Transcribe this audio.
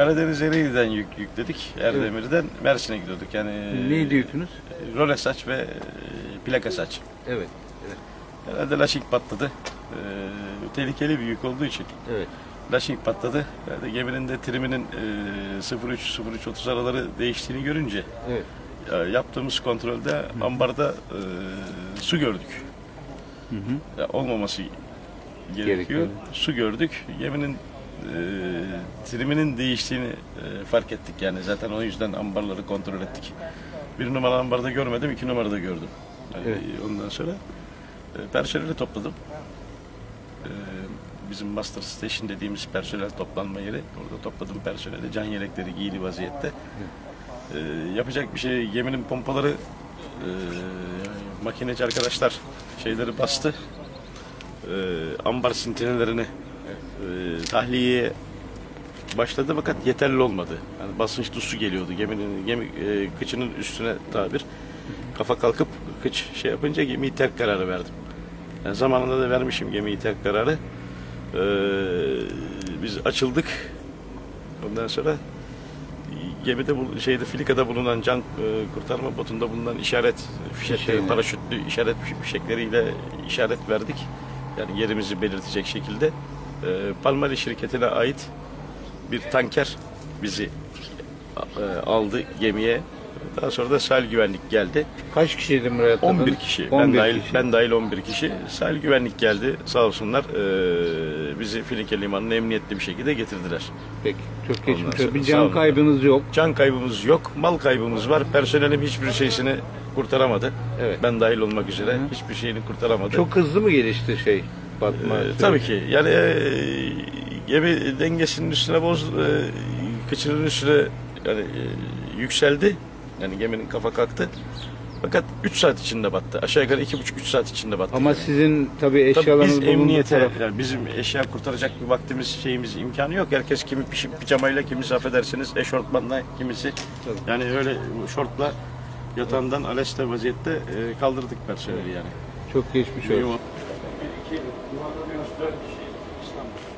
Karadeniz Ereğli'den yük, yükledik. Erdemir'den Mersin'e gidiyorduk. Yani Neydi yükünüz? e, Role saç ve e, plaka saç. Evet. Herhalde laşing patladı. E, tehlikeli bir yük olduğu için Evet. laşing patladı. Herhalde geminin de triminin e, 03-03-30 araları değiştiğini görünce Evet. ya, yaptığımız kontrolde ambarda e, su gördük. Hı hı. Ya, olmaması gerekiyor. Gerekiyor. Su gördük. Geminin e, triminin değiştiğini e, fark ettik yani. Zaten o yüzden ambarları kontrol ettik. Bir numara ambarda görmedim, iki numarada gördüm. Yani Evet. Ondan sonra e, personeli topladım. E, bizim Master Station dediğimiz personel toplanma yeri. Orada topladım personeli. Can yelekleri giyili vaziyette. E, yapacak bir şey geminin pompaları e, makineci arkadaşlar şeyleri bastı. E, ambar sintinelerini e, tahliyeye başladı fakat yeterli olmadı. Yani basınçlı su geliyordu geminin gemi e, kıçının üstüne tabir. Kafa kalkıp kıç şey yapınca gemiyi terk kararı verdim. Yani zamanında da vermişim gemiyi terk kararı. E, biz açıldık. Ondan sonra gemide bu şeyde filikada bulunan can e, kurtarma botunda bulunan işaret fişekleri, Fişeğini. paraşütlü işaret fişekleriyle işaret verdik. Yani yerimizi belirtecek şekilde. E, Palmari şirketine ait bir tanker bizi e, aldı gemiye. Daha sonra da sahil güvenlik geldi. Kaç kişiydi buraya 11 kişi. 11 ben dahil kişi. ben dahil 11 kişi. Sahil güvenlik geldi. Sağ olsunlar. e, bizi Filike limanına emniyetli bir şekilde getirdiler. Peki. Çok geçmiş olsun. Bir can kaybınız yok. Can kaybımız yok, mal kaybımız var. Personelim hiçbir şeysini kurtaramadı. Evet. Ben dahil olmak üzere hiçbir şeyini kurtaramadı. Çok hızlı mı gelişti şey? Batma. Ee, süreci? tabii ki. Yani e, gemi dengesinin üstüne boz, e, kıçının üstüne yani e, yükseldi. Yani geminin kafa kalktı. Fakat 3 saat içinde battı. Aşağı yukarı 2,5-3 saat içinde battı. Ama gemi. sizin tabii Tabii eşyalarınız biz bulunduğu emniyete, taraf- yani bizim eşya kurtaracak bir vaktimiz, şeyimiz, imkanı yok. Herkes kimi pişi- pijamayla, kimisi affedersiniz eşortmanla, kimisi Tabii. yani öyle şortla yatağından aleste vaziyette e, kaldırdık personeli yani. Çok geçmiş olsun iki, Yuvan'da biraz dört kişi İstanbul.